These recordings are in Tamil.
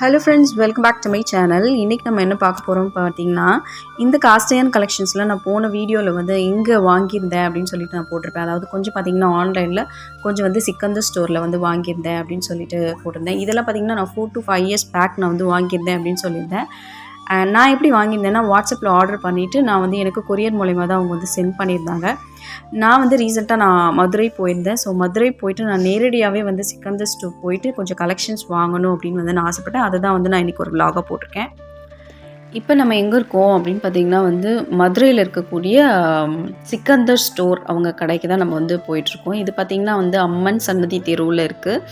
Hello friends welcome back to my channel இன்றைக்கி நம்ம என்ன பார்க்க போகிறோம் பார்த்தீங்கன்னா இந்த காஸ்டையன் கலெக்ஷன்ஸில் நான் போன வீடியோவில் வந்து இங்கே வாங்கியிருந்தேன் அப்படின்னு சொல்லிட்டு நான் போட்டிருப்பேன். அதாவது கொஞ்சம் பார்த்தீங்கன்னா ஆன்லைனில் கொஞ்சம் வந்து சிக்கந்தர் ஸ்டோரில் வந்து வாங்கியிருந்தேன் அப்படின்னு சொல்லிட்டு போட்டிருந்தேன். இதெல்லாம் பார்த்தீங்கன்னா நான் four to five years back நான் வந்து வாங்கியிருந்தேன் அப்படின்னு சொல்லியிருந்தேன். நான் எப்படி வாங்கியிருந்தேன்னா வாட்ஸ்அப்பில் ஆர்டர் பண்ணிவிட்டு நான் வந்து எனக்கு கொரியர் மூலயமா தான் அவங்க வந்து சென்ட் பண்ணியிருந்தாங்க. நான் வந்து ரீசெண்டாக நான் மதுரை போயிருந்தேன். ஸோ மதுரை போயிட்டு நான் நேரடியாகவே வந்து சிக்கந்தர் ஸ்டோர் போயிட்டு கொஞ்சம் கலெக்ஷன்ஸ் வாங்கணும் அப்படின்னு வந்து நான் ஆசைப்பட்டேன். அதை தான் வந்து நான் இன்றைக்கி ஒரு விலாகாக போட்டிருக்கேன். இப்போ நம்ம எங்கே இருக்கோம் அப்படின்னு பார்த்தீங்கன்னா வந்து மதுரையில் இருக்கக்கூடிய சிக்கந்தர் ஸ்டோர் அவங்க கடைக்கு தான் நம்ம வந்து போயிட்டுருக்கோம். இது பார்த்திங்கன்னா வந்து அம்மன் சன்னதி தெருவில் இருக்குது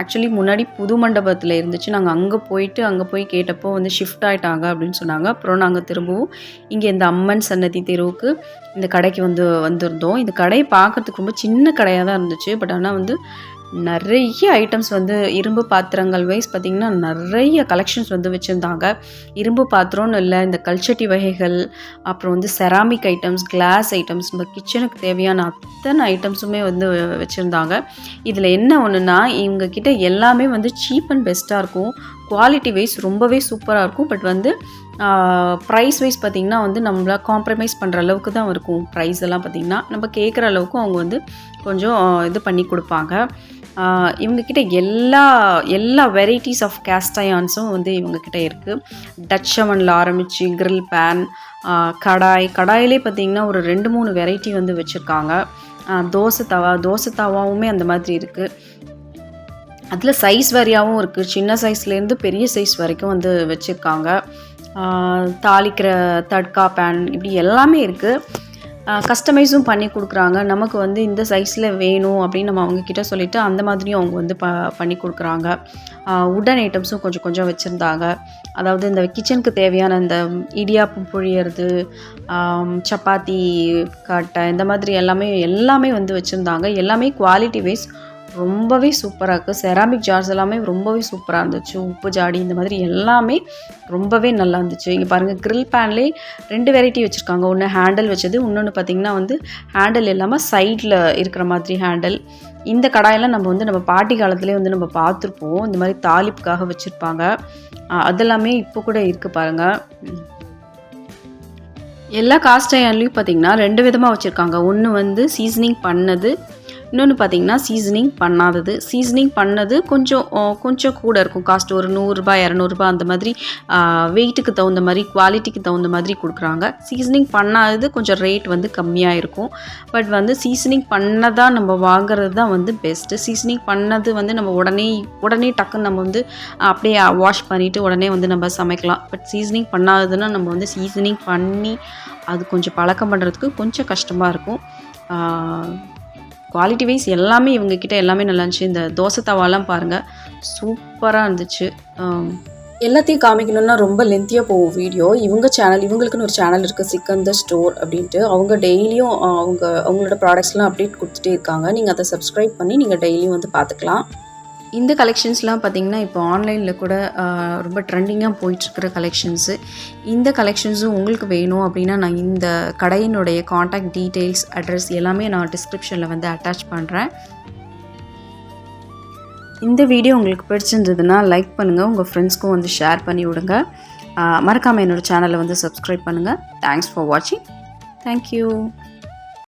ஆக்சுவலி முன்னாடி புது மண்டபத்தில் இருந்துச்சு. நாங்கள் அங்கே போயிட்டு அங்கே போய் கேட்டப்போ வந்து ஷிஃப்ட் ஆகிட்டாங்க அப்படின்னு சொன்னாங்க. அப்புறம் நாங்கள் திரும்பவும் இங்கே இந்த அம்மன் சன்னதி தெருவுக்கு இந்த கடைக்கு வந்து வந்திருந்தோம். இந்த கடையை பார்க்கறதுக்கு ரொம்ப சின்ன கடையாக தான் இருந்துச்சு. பட் ஆனால் வந்து நிறைய ஐட்டம்ஸ் வந்து இரும்பு பாத்திரங்கள் வைஸ் பார்த்திங்கன்னா நிறைய கலெக்ஷன்ஸ் வந்து வச்சுருந்தாங்க. இரும்பு பாத்திரம்னு இல்லை இந்த கல்ச்சட்டி வகைகள் அப்புறம் வந்து செராமிக் ஐட்டம்ஸ் கிளாஸ் ஐட்டம்ஸ் நம்ம கிச்சனுக்கு தேவையான அத்தனை ஐட்டம்ஸுமே வந்து வச்சுருந்தாங்க. இதில் என்ன ஒன்றுனா இவங்க கிட்ட எல்லாமே வந்து சீப் அண்ட் பெஸ்ட்டாக இருக்கும். குவாலிட்டி வைஸ் ரொம்பவே சூப்பராக இருக்கும். பட் வந்து ப்ரைஸ் வைஸ் பார்த்திங்கன்னா வந்து நம்மள காம்ப்ரமைஸ் பண்ணுற அளவுக்கு தான் இருக்கும். ப்ரைஸ் எல்லாம் பார்த்திங்கன்னா நம்ம கேட்குற அளவுக்கு அவங்க வந்து கொஞ்சம் இது பண்ணி கொடுப்பாங்க. இவங்கக்கிட்ட எல்லா எல்லா வெரைட்டிஸ் ஆஃப் கேஸ்டயான்ஸும் வந்து இவங்கக்கிட்ட இருக்குது டச் அவனில் ஆரம்பித்து கிரில் பேன் கடாய். கடாயிலே பார்த்திங்கன்னா ஒரு ரெண்டு மூணு வெரைட்டி வந்து வச்சுருக்காங்க. தோசை தவா தோசை தவாவுமே அந்த மாதிரி இருக்குது அதில் சைஸ் வரியாகவும் இருக்குது சின்ன சைஸ்லேருந்து பெரிய சைஸ் வரைக்கும் வந்து வச்சுருக்காங்க. தாளிக்கிற தட்கா பேன் இப்படி எல்லாமே இருக்குது கஸ்டமைஸும் பண்ணி கொடுக்குறாங்க. நமக்கு வந்து இந்த சைஸில் வேணும் அப்படின்னு நம்ம அவங்கக்கிட்ட சொல்லிவிட்டு அந்த மாதிரியும் அவங்க வந்து ப பண்ணி கொடுக்குறாங்க. உடன் ஐட்டம்ஸும் கொஞ்சம் கொஞ்சம் வச்சுருந்தாங்க. அதாவது இந்த கிச்சனுக்கு தேவையான இந்த இடியாப்பம் புழியறது சப்பாத்தி கட்டை இந்த மாதிரி எல்லாமே எல்லாமே வந்து வச்சுருந்தாங்க. எல்லாமே குவாலிட்டி வைஸ் ரொம்பவே சூப்பராக இருக்குது செராமிக் ஜார்ஸ் எல்லாமே ரொம்பவே சூப்பராக இருந்துச்சு. உப்பு ஜாடி இந்த மாதிரி எல்லாமே ரொம்பவே நல்லா இருந்துச்சு. இங்கே பாருங்கள் க்ரில் பேன்லேயே ரெண்டு வெரைட்டி வச்சுருக்காங்க. ஒன்று ஹேண்டில் வச்சது இன்னொன்று பார்த்திங்கன்னா வந்து ஹேண்டில் இல்லாமல் சைடில் இருக்கிற மாதிரி ஹேண்டில் இந்த கடாயெல்லாம் நம்ம வந்து நம்ம பாட்டி காலத்துலேயே வந்து நம்ம பார்த்துருப்போம். இந்த மாதிரி தாலிப்புக்காக வச்சுருப்பாங்க. அதெல்லாமே இப்போ கூட இருக்குது பாருங்கள் எல்லா காஸ்ட் ஐயன்லையும் பார்த்தீங்கன்னா ரெண்டு விதமாக வச்சுருக்காங்க. ஒன்று வந்து சீசனிங் பண்ணது இன்னொன்று பார்த்தீங்கன்னா சீசனிங் பண்ணாதது. சீசனிங் பண்ணது கொஞ்சம் கொஞ்சம் கூட இருக்கும். காஸ்ட் ஒரு நூறுரூபா இரநூறுபா அந்த மாதிரி வெயிட்டுக்கு தகுந்த மாதிரி குவாலிட்டிக்கு தகுந்த மாதிரி கொடுக்குறாங்க. சீசனிங் பண்ணாதது கொஞ்சம் ரேட் வந்து கம்மியாக இருக்கும். பட் வந்து சீசனிங் பண்ணதான் நம்ம வாங்குறது தான் வந்து பெஸ்ட்டு சீசனிங் பண்ணது வந்து நம்ம உடனே உடனே டக்குன்னு நம்ம வந்து அப்படியே வாஷ் பண்ணிவிட்டு உடனே வந்து நம்ம சமைக்கலாம். பட் சீசனிங் பண்ணாததுன்னா நம்ம வந்து சீசனிங் பண்ணி அது கொஞ்சம் பழக்கம் பண்ணுறதுக்கு கொஞ்சம் கஷ்டமாக இருக்கும். குவாலிட்டி வைஸ் எல்லாமே இவங்கக்கிட்ட எல்லாமே நல்லா இருந்துச்சு. இந்த தோசை தவாலாம் பாருங்கள் சூப்பராக இருந்துச்சு. எல்லாத்தையும் காமிக்கணும்னா ரொம்ப லென்த்தியாக போகும் வீடியோ இவங்க சேனல் இவங்களுக்குன்னு ஒரு சேனல் இருக்குது சிக்கந்தர் ஸ்டோர் அப்படின்ட்டு. அவங்க டெய்லியும் அவங்க அவங்களோட ப்ராடக்ட்ஸ்லாம் அப்டேட் கொடுத்துட்டே இருக்காங்க. நீங்கள் அதை சப்ஸ்கிரைப் பண்ணி நீங்கள் டெய்லியும் வந்து பார்த்துக்கலாம். இந்த கலெக்ஷன்ஸ்லாம் பார்த்தீங்கன்னா இப்போ ஆன்லைனில் கூட ரொம்ப ட்ரெண்டிங்காக போயிட்டுருக்கிற கலெக்ஷன்ஸு இந்த கலெக்ஷன்ஸும் உங்களுக்கு வேணும் அப்படின்னா நான் இந்த கடையினுடைய காண்டாக்ட் டீட்டெயில்ஸ் அட்ரஸ் எல்லாமே நான் டிஸ்கிரிப்ஷனில் வந்து அட்டாச் பண்ணுறேன் இந்த வீடியோ உங்களுக்கு பிடிச்சிருந்ததுன்னா லைக் பண்ணுங்கள் உங்கள் ஃப்ரெண்ட்ஸ்க்கும் வந்து ஷேர் பண்ணி விடுங்க. மறக்காமல் என்னோடய சேனலை வந்து சப்ஸ்கிரைப் பண்ணுங்கள் தேங்க்ஸ் ஃபார் வாட்சிங் தேங்க்யூ